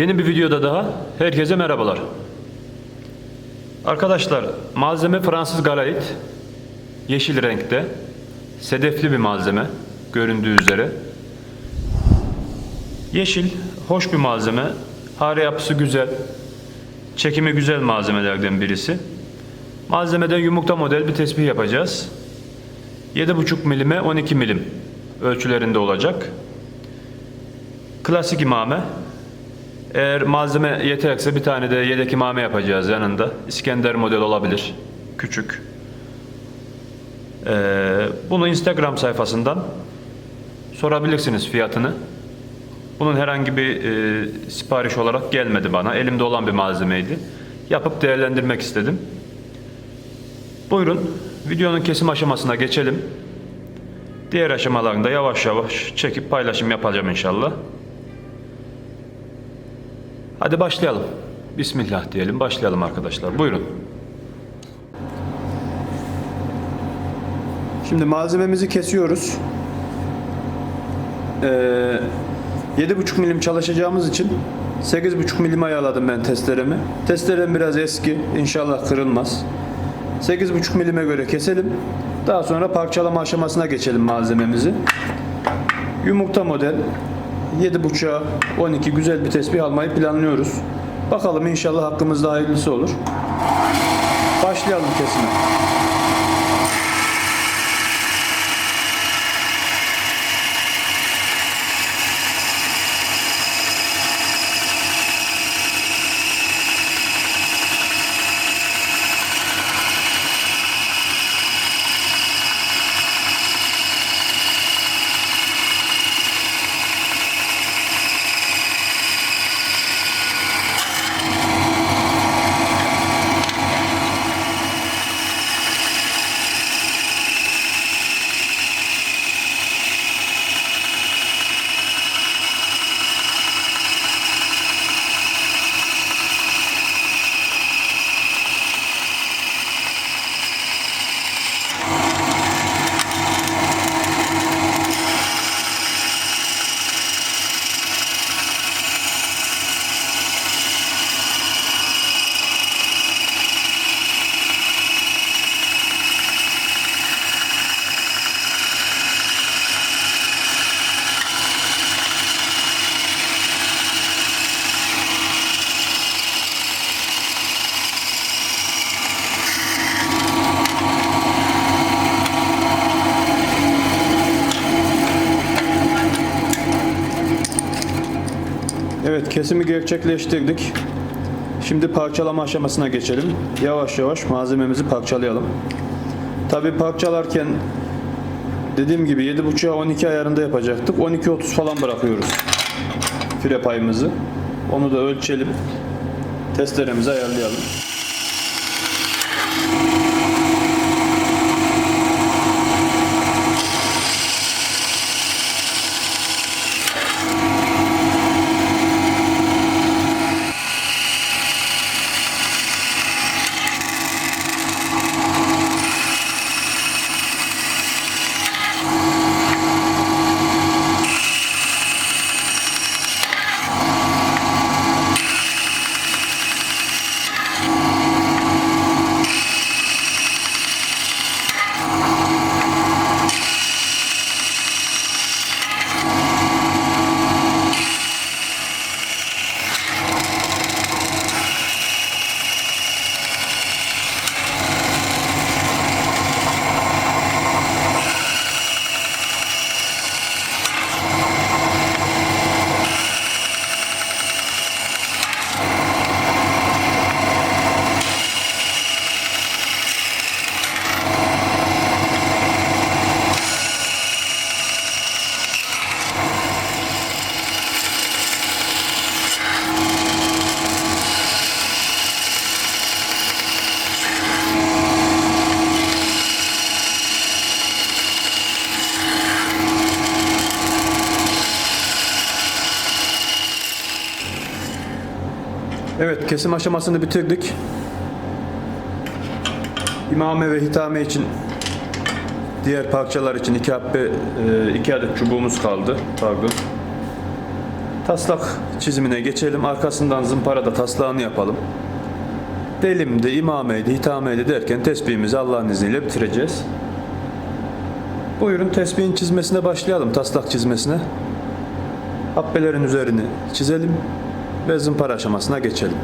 Yeni bir videoda daha herkese merhabalar. Arkadaşlar malzeme Fransız galayit. Yeşil renkte. Sedefli bir malzeme göründüğü üzere. Yeşil, hoş bir malzeme. Hare yapısı güzel. Çekimi güzel malzemelerden birisi. Malzemeden yumurta model bir tespih yapacağız. 7,5 milime 12 milim ölçülerinde olacak. Klasik imame. Eğer malzeme yeterse bir tane de yedek imame yapacağız yanında. İskender model olabilir. Küçük. Ee, bunu Instagram sayfasından sorabilirsiniz fiyatını. Bunun herhangi bir e, sipariş olarak gelmedi bana. Elimde olan bir malzemeydi. Yapıp değerlendirmek istedim. Buyurun videonun kesim aşamasına geçelim. Diğer aşamalarında yavaş yavaş çekip paylaşım yapacağım inşallah. Hadi başlayalım. Bismillah diyelim. Başlayalım arkadaşlar. Buyurun. Şimdi malzememizi kesiyoruz. Ee, 7,5 milim çalışacağımız için 8,5 milim ayarladım ben testeremi. Testerem biraz eski. İnşallah kırılmaz. 8,5 milime göre keselim. Daha sonra parçalama aşamasına geçelim malzememizi. Yumurta model 7,5'a 12 güzel bir tespih almayı planlıyoruz. Bakalım inşallah hakkımızda hayırlısı olur. Başlayalım kesime. Evet kesimi gerçekleştirdik. Şimdi parçalama aşamasına geçelim. Yavaş yavaş malzememizi parçalayalım. Tabi parçalarken dediğim gibi 7.5'a 12 ayarında yapacaktık. 12.30 falan bırakıyoruz fire payımızı. Onu da ölçelim. Testeremizi ayarlayalım. Evet kesim aşamasını bitirdik. İmame ve hitame için diğer parçalar için iki happe e, iki adet çubuğumuz kaldı. Pardon. taslak çizimine geçelim. Arkasından zımpara da taslağını yapalım. Delimdi, imameydi, hitameydi derken tesbihimizi Allah'ın izniyle bitireceğiz. Buyurun tesbihin çizmesine başlayalım, taslak çizmesine. Habbelerin üzerini çizelim ve zımpara aşamasına geçelim.